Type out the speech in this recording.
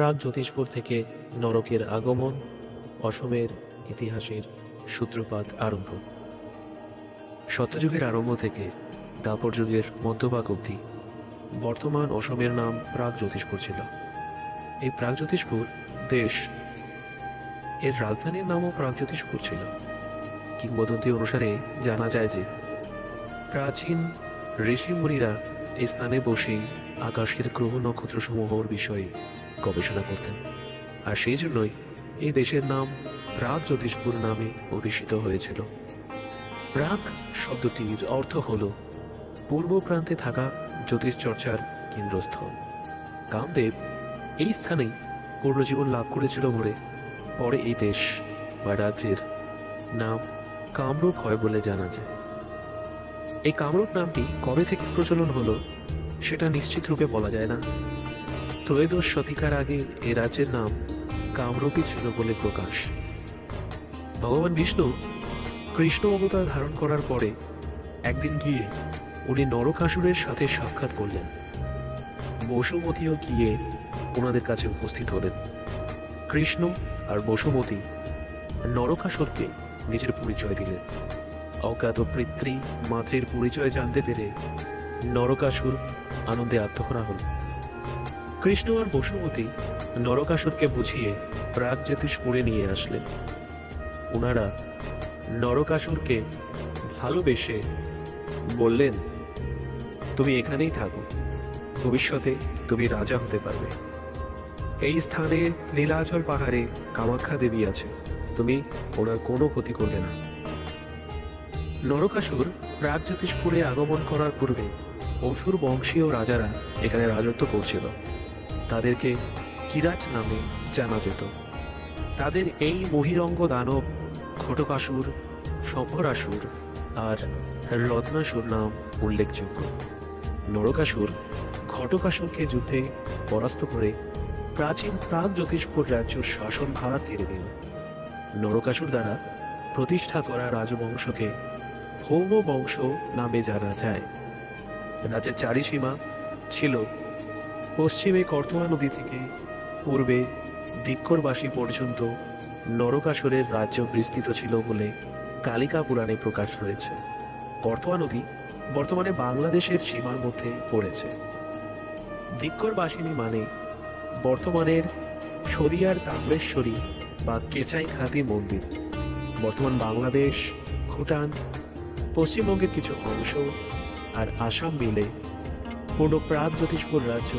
প্রাগ জ্যোতিষপুর থেকে নরকের আগমন, অসমের ইতিহাসের সূত্রপাত আরম্ভ। সত্যযুগের আরম্ভ থেকে দাপর যুগের মধ্যভাগ অবধি বর্তমান অসমের নাম প্রাগ জ্যোতিষপুর ছিল। এই প্রাগ জ্যোতিষপুর দেশ এর রাজধানীর নামও প্রাগ জ্যোতিষপুর ছিল। কিংবদন্তি অনুসারে জানা যায় যে প্রাচীন ঋষিমুনিরা এই স্থানে বসেই আকাশের গ্রহ নক্ষত্রসমূহর বিষয়ে গবেষণা করতেন। আর সেই জন্যই এই দেশের নাম প্রাগ জ্যোতিষপুর নামে অভিষিত হয়েছিল। প্রাগ শব্দটির অর্থ হল পূর্ব প্রান্তে থাকা জ্যোতিষ চর্চার কেন্দ্রস্থল। কামদেব এই স্থানেই পূর্ণজীবন লাভ করেছিল বলে পরে এই দেশ বা রাজ্যের নাম কামরূপ হয় বলে জানা যায়। এই কামরূপ নামটি কবে থেকে প্রচলন হলো সেটা নিশ্চিত রূপে বলা যায় না। ত্রয়োদশ শতিকার আগে এ রাজ্যের নাম কামরূপই ছিল বলে প্রকাশ। ভগবান বিষ্ণু কৃষ্ণ অবতার ধারণ করার পরে একদিন গিয়ে উনি নরকাসুরের সাথে সাক্ষাৎ করলেন। বসুমতীও গিয়ে ওনাদের কাছে উপস্থিত হলেন। কৃষ্ণ আর বসুমতী নরকাসুরকে নিজের পরিচয় দিলেন। অজ্ঞাত পিতৃ মাতৃর পরিচয় জানতে পেরে নরকাসুর আনন্দে আত্মহরা হল কৃষ্ণ আর বসুমতী নরকাসুরকে বুঝিয়ে প্রাগ জ্যোতিষপুরে নিয়ে আসলেন। ওনারা নরকাসুরকে ভালোবেসে বললেন, তুমি এখানেই থাকো। ভবিষ্যতে তুমি রাজা হতে পারবে। এই স্থানে নীলাচল পাহাড়ে কামাখ্যা দেবী আছে। তুমি ওনার কোনো ক্ষতি করবে না। নরকাসুর প্রাগ জ্যোতিষপুরে আগমন করার পূর্বে অসুর বংশীয় রাজারা এখানে রাজত্ব করছিল। তাদেরকে কিরাট নামে জানা যেত। তাদের এই বহিরঙ্গ দানব ঘটকাসুর শম্ভরাসুর আর রত্নাসুর নাম উল্লেখযোগ্য। নরকাসুর ঘটকাসুরকে যুদ্ধে পরাস্ত করে প্রাচীন প্রাগ জ্যোতিষপুর রাজ্যের শাসন ভাড়া কেড়ে নিল। নরকাসুর দ্বারা প্রতিষ্ঠা করা রাজবংশকে ভৌম বংশ নামে জানা যায়। রাজ্যের চারি সীমা ছিল পশ্চিমে কর্তোয়া নদী থেকে পূর্বে দিক্করবাসী পর্যন্ত নরকাসুরের রাজ্য বিস্তৃত ছিল বলে কালিকা পুরাণে প্রকাশ রয়েছে কর্তোয়া নদী বর্তমানে বাংলাদেশের সীমার মধ্যে পড়েছে। দিক্করবাসিনী মানে বর্তমানের শরিয়ার তাম্রেশ্বরী বা কেচাই খাতি মন্দির। বর্তমান বাংলাদেশ, ভুটান, পশ্চিমবঙ্গের কিছু অংশ আর আসাম মিলে পূর্ণ প্রাগ জ্যোতিষপুর রাজ্য